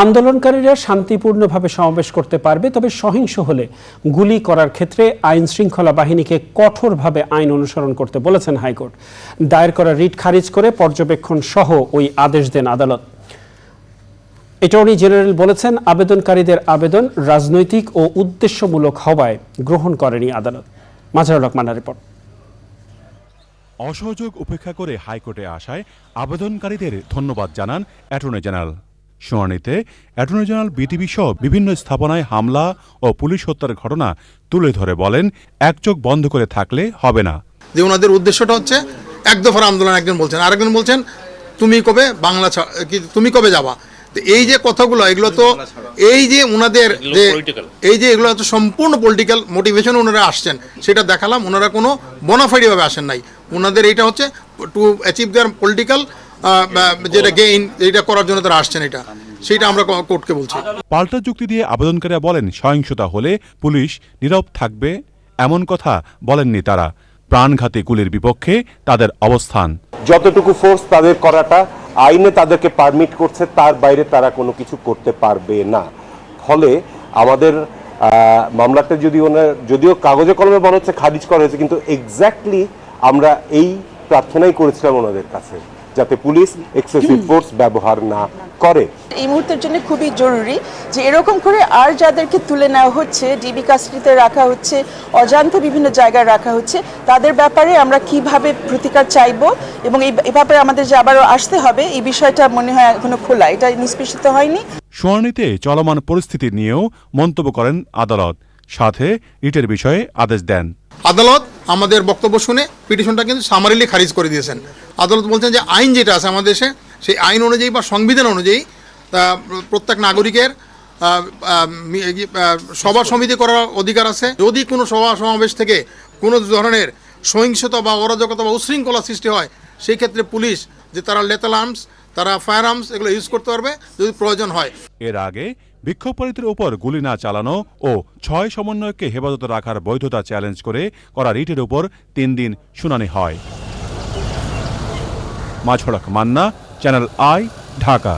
আন্দোলনকারীরা শান্তিপূর্ণভাবে সমাবেশ করতে পারবে, তবে সহিংস হলে গুলি করার ক্ষেত্রে আইন শৃঙ্খলা বাহিনীকে কঠোরভাবে আইন অনুসরণ করতে বলেছেন হাইকোর্ট। দায়ের করা রিট খারিজ করে পর্যবেক্ষণ সহ ওই আদেশ দেন আদালত। অ্যাটর্নি জেনারেল বলেছেন, আবেদনকারীদের আবেদন রাজনৈতিক ও উদ্দেশ্যমূলক হওয়ায় গ্রহণ করেনি আদালত। মাঝারুল রহমানের রিপোর্ট। অসহযোগ উপেক্ষা করে হাইকোর্টে আসায় আবেদনকারীদের ধন্যবাদ জানান অ্যাটর্নি জেনারেল। শুনানিতে অ্যাটর্নি জেনারেল বিটিভি সহ বিভিন্ন স্থাপনায় হামলা ও পুলিশ হত্যার ঘটনা তুলে ধরে বলেন এক চোখ বন্ধ করে থাকলে হবে না। যে ওনাদের উদ্দেশ্যটা হচ্ছে এক দফার আন্দোলন একজন বলছেন। আরেকজন বলছেন তুমি কবে বাংলা তুমি কবে যাবা? তো এই যে কথাগুলো এগুলো তো এই যে ওনাদের যে এই যে এগুলো তো সম্পূর্ণ পলিটিক্যাল মোটিভেশন ওনারা আসছেন। সেটা দেখালাম ওনারা কোনো বোনাফাইডি ভাবে আসেন নাই। ওনাদের এইটা হচ্ছে টু অ্যাচিভ দেয়ার পলিটিক্যাল যেটা গেইন এইটা করার জন্য তারা আসছেন এটা। সেইটা আমরা কোর্টকে বলছি। পাল্টা যুক্তি দিয়ে আবেদনকারীরা বলেন সহিংসতা হলে পুলিশ নীরব থাকবে এমন কথা বলেননি তারা। প্রাণঘাতী গুলির বিপক্ষে তাদের অবস্থান। যতটুকু ফোর্স তাদের করাটা আইনে তাদেরকে পারমিট করছে তার বাইরে তারা কোনো কিছু করতে পারবে না। ফলে আমাদের আহ, মামলাটা যদি ওনার যদিও কাগজে কলমে মনে হচ্ছে খারিজ করা হয়েছে কিন্তু এক্স্যাক্টলি আমরা এই প্রার্থনাই করেছিলাম ওনাদের কাছে। যাতে পুলিশ এক্সেসিভ ফোর্স ব্যবহার না করে। এই মুহূর্তের জন্য খুবই জরুরি যে এরকম করে আর যাদেরকে তুলে নেওয়া হচ্ছে ডিবি কাস্টডিতে রাখা হচ্ছে অজান্তে বিভিন্ন জায়গায় রাখা হচ্ছে তাদের ব্যাপারে আমরা কীভাবে প্রতিকার চাইব এবং এই ব্যাপারে আমাদের যে আবারও আসতে হবে এই বিষয়টা মনে হয় এখনও খোলা। এটা নিষ্পেষিত হয়নি। শুনানিতে চলমান পরিস্থিতি নিয়েও মন্তব্য করেন আদালত। সাথে রিটের বিষয়ে আদেশ দেন। আদালত আমাদের বক্তব্য শুনে পিটিশনটা কিন্তু সামারিলি খারিজ করে দিয়েছেন। আদালত বলছেন যে আইন যেটা আছে আমাদের দেশে সেই আইন অনুযায়ী বা সংবিধান অনুযায়ী প্রত্যেক নাগরিকের আহ, সভা সমিতি করার অধিকার আছে। যদি কোনো সভা সমাবেশ থেকে কোনো ধরনের সহিংসতা বা অরাজকতা বা উশৃঙ্খলা সৃষ্টি হয় সেই ক্ষেত্রে পুলিশ যে তারা লেতাল আর্মস তারা ফায়ার আর্মস এগুলো ইউজ করতে পারবে যদি প্রয়োজন হয়। এর আগে বিক্ষোভকারীদের উপর গুলি না চালানো ও ছয় সমন্বয়কে হেফাজতে রাখার বৈধতা চ্যালেঞ্জ করে করা রিটের উপর তিন দিন শুনানি হয়। মাঝড়ক মান্না চ্যানেল আই ঢাকা।